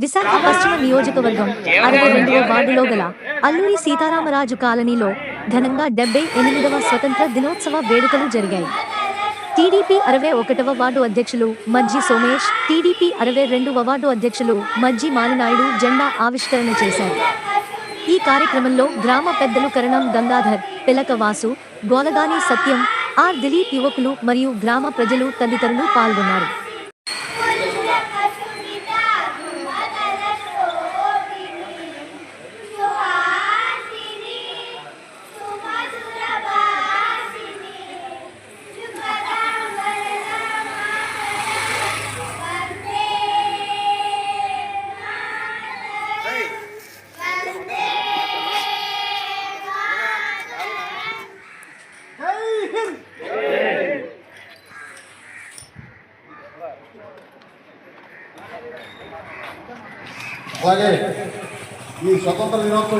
విశాఖ పశ్చిమ నియోజకవర్గం అరవై రెండవ వార్డులో గల అల్లూరి సీతారామరాజు కాలనీలో ఘనంగా డెబ్బై ఎనిమిదవ స్వతంత్ర దినోత్సవ వేడుకలు జరిగాయి. టీడీపీ అరవై ఒకటవ వార్డు అధ్యక్షులు మజ్జి సోమేష్ టీడీపీ అరవై రెండవ వార్డు అధ్యక్షులు మజ్జి మాలినాయుడు జెండా ఆవిష్కరణ చేశారు. ఈ కార్యక్రమంలో గ్రామ పెద్దలు కరణం గంగాధర్ పిలక వాసు గోలగాని సత్యం ఆర్ దిలీప్ యువకులు మరియు గ్రామ ప్రజలు తదితరులు పాల్గొన్నారు. అలాగే ఈ స్వతంత్ర దినోత్సవ